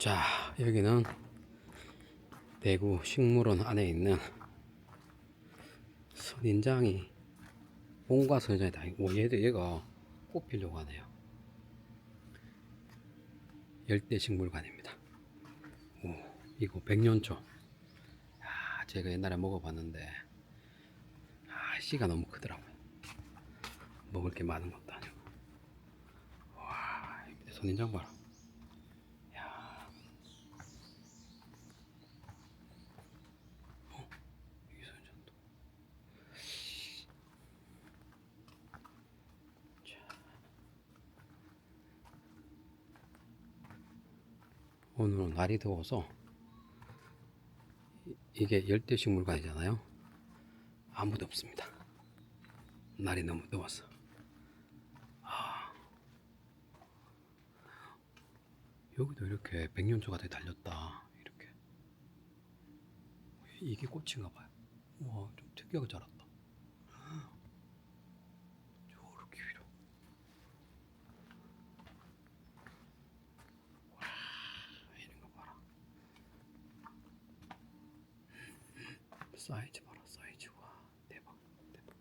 자, 여기는 대구 식물원 안에 있는 선인장이 본과 선인장이 다 있고 얘도 얘가 꽃 피려고 하네요. 열대 식물관입니다. 오, 이거 백년초. 아, 제가 옛날에 먹어봤는데 아, 씨가 너무 크더라고요. 먹을 게 많은 것도 아니고. 와, 선인장 봐라. 야. 어, 이 선인장도. 자. 오늘은 날이 더워서 이- 이게 열대식물관이잖아요. 아무도 없습니다. 날이 너무 더워서. 아. 여기도 이렇게 백년초가 되 달렸다. 이렇게. 이게 꽃인가 봐요. 와, 좀 특이하게 자랐다. 저렇게 위로. 와, 이런 거 봐라. 사이즈 봐라, 사이즈. 와, 대박, 대박.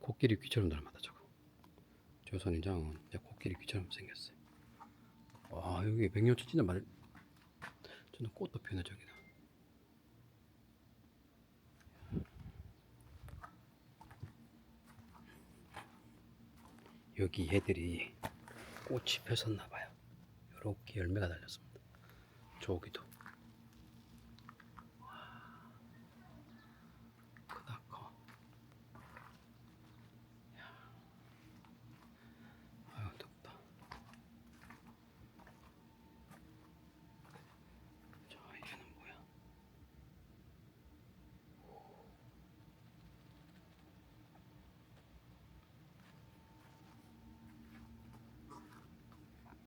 코끼리 귀처럼 닮았다 저거 저 선인장은 진짜 코끼리 귀처럼 생겼어요 와 여기 백년초 진짜 말 저는 꽃도 피네 저기는 여기 애들이 꽃이 폈었나 봐요. 이렇게 열매가 달렸습니다. 저기도